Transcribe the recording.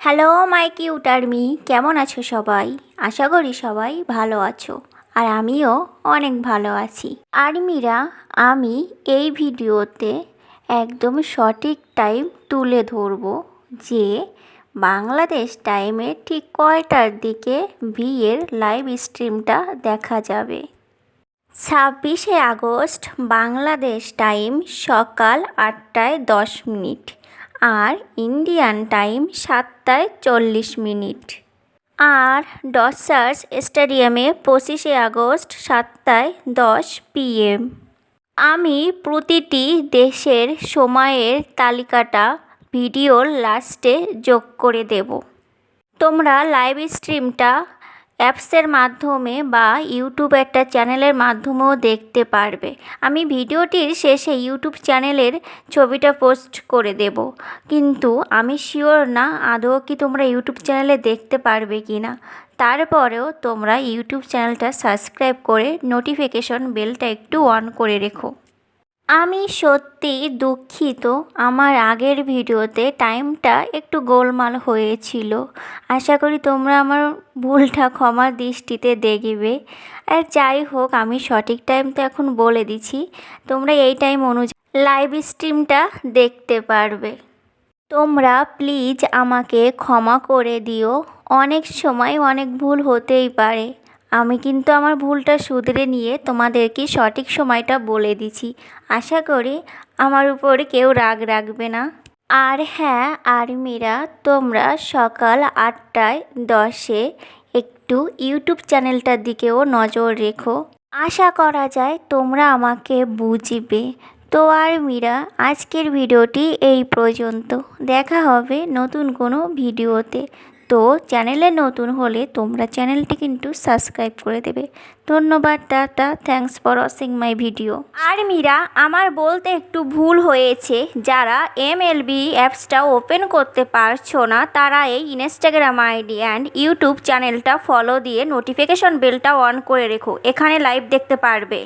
Hello my cute কেমন আছো সবাই? আশা করি সবাই ভালো আছো। আর আমিও অনেক ভালো আছি। আর্মিরা আমি এই ভিডিওতে একদম সঠিক টাইম তুলে ধরবো যে বাংলাদেশ টাইমে ঠিক কয়টার দিকে বিয়ের লাইভ স্ট্রিমটা দেখা যাবে। ছাব্বিশে আগস্ট, বাংলাদেশ টাইম সকাল আটটায় দশ মিনিট। আর ইন্ডিয়ান টাইম সাতটায় চল্লিশ মিনিট। আর ডসার্স স্টেডিয়ামে পঁচিশে আগস্ট সাতটায় দশ পিএম। আমি প্রতিটি দেশের সময়ের তালিকাটা ভিডিওর লাস্টে যোগ করে দেব। তোমরা লাইভ স্ট্রিমটা অ্যাপসের মাধ্যমে বা ইউটিউব একটা চ্যানেলের মাধ্যমেও দেখতে পারবে। আমি ভিডিওটির শেষে ইউটিউব চ্যানেলের ছবিটা পোস্ট করে দেব। কিন্তু আমি শিওর না আদৌ কি তোমরা ইউটিউব চ্যানেলে দেখতে পারবে কি না তারপরেও তোমরা ইউটিউব চ্যানেলটা সাবস্ক্রাইব করে নোটিফিকেশন বেলটা একটু অন করে রেখো। আমি সত্যি দুঃখিত। আমার আগের ভিডিওতে টাইমটা একটু গোলমাল হয়েছিল। আশা করি তোমরা আমার ভুলটা ক্ষমা দৃষ্টিতে দেখবে। আর যাই হোক, আমি সঠিক টাইম তো এখন বলে দিছি তোমরা এই টাইম অনুযায়ী লাইভ স্ট্রিমটা দেখতে পারবে। তোমরা প্লিজ আমাকে ক্ষমা করে দিও। অনেক সময় অনেক ভুল হতেই পারে। আমি কিন্তু আমার ভুলটা শুধরে নিয়ে তোমাদেরকে সঠিক সময়টা বলে দিছি। আশা করি আমার উপর কেউ রাগ রাখবে না। আর হ্যাঁ আর্মিরা তোমরা সকাল আটটায় দশে একটু ইউটিউব চ্যানেলটার দিকেও নজর রেখো। আশা করা যায় তোমরা আমাকে বুঝবে। তো আর্মিরা আজকের ভিডিওটি এই পর্যন্ত। দেখা হবে নতুন কোনো ভিডিওতে। তো চ্যানেলে নতুন হলে তোমরা চ্যানেলটি কিন্তু সাবস্ক্রাইব করে দেবে। ধন্যবাদ, tata thanks for watching my video আর আর্মিরা আমার বলতে একটু ভুল হয়েছে। যারা এম এমএলবি অ্যাপসটা ওপেন করতে পারছ না, তারা এই ইনস্টাগ্রাম আইডি অ্যান্ড ইউটিউব চ্যানেলটা ফলো দিয়ে নোটিফিকেশন বেলটা অন করে রেখো। এখানে লাইভ দেখতে পারবে।